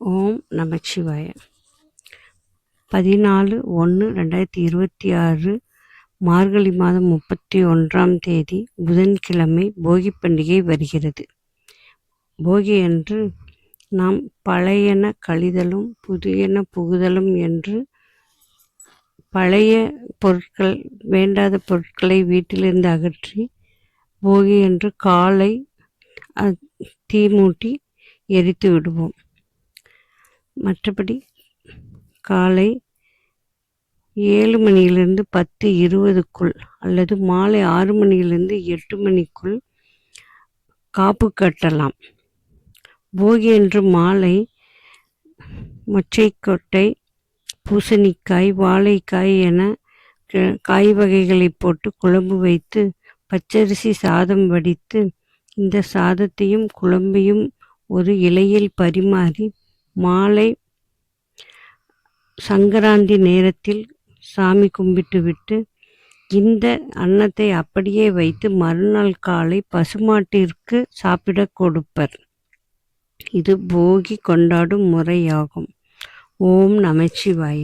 ஓம் நமச்சிவாய. பதினாலு ஒன்று ரெண்டாயிரத்தி இருபத்தி ஆறு மார்கழி மாதம் முப்பத்தி ஒன்றாம் தேதி புதன்கிழமை போகி பண்டிகை வருகிறது. போகி அன்று நாம் பழையன கழிதலும் புதியன புகுதலும் என்று பழைய பொருட்கள் வேண்டாத பொருட்களை வீட்டிலிருந்து அகற்றி போகி என்று காலை தீ மூட்டி எரித்து விடுவோம். மற்றபடி காலை ஏழு மணியிலிருந்து பத்து இருபதுக்குள் அல்லது மாலை ஆறு மணியிலிருந்து எட்டு மணிக்குள் காப்பு கட்டலாம். போகி அன்று மாலை மொச்சைக்கொட்டை பூசணிக்காய் வாழைக்காய் என காய் வகைகளை போட்டு குழம்பு வைத்து பச்சரிசி சாதம் வடித்து இந்த சாதத்தையும் குழம்பையும் ஒரு இலையில் பரிமாறி மாலை சங்கராந்தி நேரத்தில் சாமி கும்பிட்டுவிட்டு இந்த அன்னத்தை அப்படியே வைத்து மறுநாள் காலை பசுமாட்டிற்கு சாப்பிட கொடுப்பர். இது போகி கொண்டாடும் முறையாகும். ஓம் நமச்சிவாய.